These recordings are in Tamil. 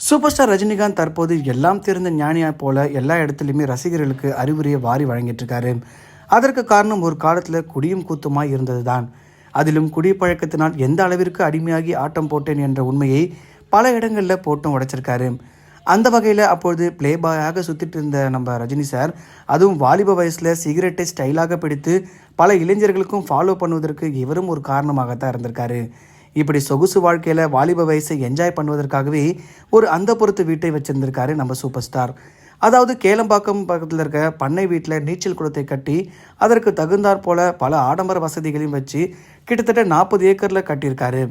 சூப்பர் ஸ்டார் ரஜினிகாந்த் தற்போது எல்லாம் தெரிந்த ஞானியா போல எல்லா இடத்துலையுமே ரசிகர்களுக்கு அறிவுரையை வாரி வழங்கிட்டு இருக்காரு அதற்கு காரணம் ஒரு காலத்தில் குடியும் கூத்துமாய் இருந்ததுதான். அதிலும் குடிப்பழக்கத்தினால் எந்த அளவிற்கு அடிமையாகி ஆட்டம் போட்டேன் என்ற உண்மையை பல இடங்களில் போட்டும் உடைச்சிருக்காரு. அந்த வகையில் அப்பொழுது ப்ளே பாயாக சுற்றிட்டு இருந்த நம்ம ரஜினி சார் அதுவும் வாலிப வயசில் சிகரெட்டை ஸ்டைலாக பிடித்து பல இளைஞர்களுக்கும் ஃபாலோ பண்ணுவதற்கு இவரும் ஒரு காரணமாகத்தான் இருந்திருக்காரு. இப்படி சொகுசு வாழ்க்கையில் வாலிப வயசை என்ஜாய் பண்ணுவதற்காகவே ஒரு அந்த பொறுத்து வீட்டை வச்சுருந்துருக்காரு நம்ம சூப்பர் ஸ்டார் அதாவது கேளம்பாக்கம் பக்கத்தில் இருக்க பண்ணை வீட்டில் நீச்சல் குளத்தை கட்டி அதற்கு தகுந்தாற் போல பல ஆடம்பர வசதிகளையும் வச்சு கிட்டத்தட்ட நாற்பது ஏக்கரில் கட்டியிருக்காரு.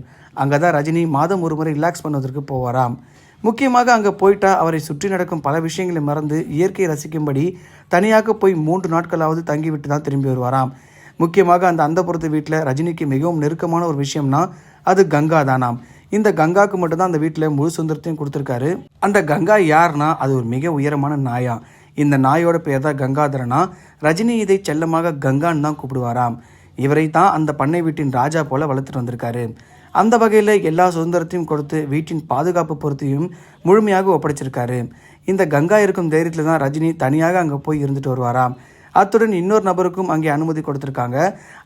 அங்கே தான் ரஜினி மாதம் ஒரு முறை ரிலாக்ஸ் பண்ணுவதற்கு போவாராம். முக்கியமாக அங்கே போயிட்டா அவரை சுற்றி நடக்கும் பல விஷயங்களை மறந்து இயற்கையை ரசிக்கும்படி தனியாக போய் மூன்று நாட்களாவது தங்கிவிட்டு தான் திரும்பி வருவாராம். முக்கியமாக அந்த அந்தப்புறத்து வீட்டில் ரஜினிக்கு மிகவும் நெருக்கமான ஒரு விஷயம்னா அது கங்கா தானாம் இந்த கங்காவுக்கு மட்டும்தான் அந்த வீட்டில் முழு சுதந்திரத்தையும் கொடுத்துருக்காரு. அந்த கங்கா யாருன்னா அது ஒரு மிக உயரமான நாயா. இந்த நாயோட பேர் தான் கங்காதரனா. ரஜினி இதை செல்லமாக கங்கான்னு தான் கூப்பிடுவாராம். இவரை தான் அந்த பண்ணை வீட்டின் ராஜா போல வளர்த்துட்டு வந்திருக்காரு. அந்த வகையில் எல்லா சுதந்திரத்தையும் கொடுத்து வீட்டின் பாதுகாப்பு பொறுத்தையும் முழுமையாக ஒப்படைச்சிருக்காரு. இந்த கங்கா இருக்கும் தைரியத்தில் தான் ரஜினி தனியாக அங்கே போய் இருந்துட்டு வருவாராம். அத்துடன் இன்னொரு நபருக்கும் அங்கே அனுமதி கொடுத்துருக்காங்க.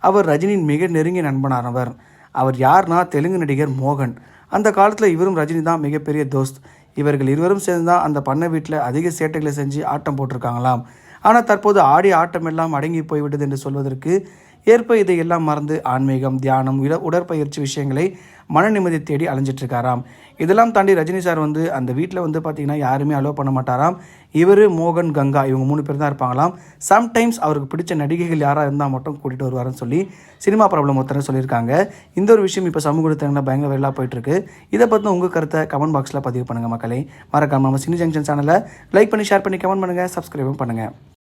அவர் ரஜினியின் மிக நெருங்கிய நண்பனானவர். அவர் யார்னா தெலுங்கு நடிகர் மோகன். அந்த காலத்தில் இவரும் ரஜினி தான் மிகப்பெரிய தோஸ்த். இவர்கள் இருவரும் சேர்ந்து தான் அந்த பண்ணை வீட்டில் அதிக சேட்டைகளை செஞ்சு ஆட்டம் போட்டிருக்காங்களாம். ஆனால் தற்போது ஆடிய ஆட்டம் எல்லாம் அடங்கி போய்விட்டது என்று சொல்வதற்கு ஏற்ப இதையெல்லாம் மறந்து ஆன்மீகம் தியானம் உடற்பயிற்சி விஷயங்களை மன நிம்மதி தேடி அலைஞ்சிட்டு இருக்காராம் இதெல்லாம் தாண்டி ரஜினி சார் வந்து அந்த வீட்டில் வந்து பார்த்தீங்கன்னா யாருமே அலோவ் பண்ண மாட்டாராம். இவர் மோகன் கங்கா இவங்க மூணு பேர் தான் இருப்பாங்களாம். சம்டைம்ஸ் அவருக்கு பிடிச்ச நடிகைகள் யாராக இருந்தால் மட்டும் கூட்டிகிட்டு வருவாருன்னு சொல்லி சினிமா ப்ராப்ளம் ஒருத்தர சொல்லியிருக்காங்க. இந்த ஒரு விஷயம் இப்போ சமூக ஊடகத்தில் பயங்கர வெள்ளா போயிட்டுருக்கு இதை பற்றி உங்கள் கருத்தை கமெண்ட் பாக்ஸில் பதிவு பண்ணுங்கள் மக்களே. மறக்காமல் நம்ம சினி ஜங்ஷன் சேனலை லைக் பண்ணி ஷேர் பண்ணி கமெண்ட் பண்ணுங்கள் சப்ஸ்கிரைபும் பண்ணுங்கள்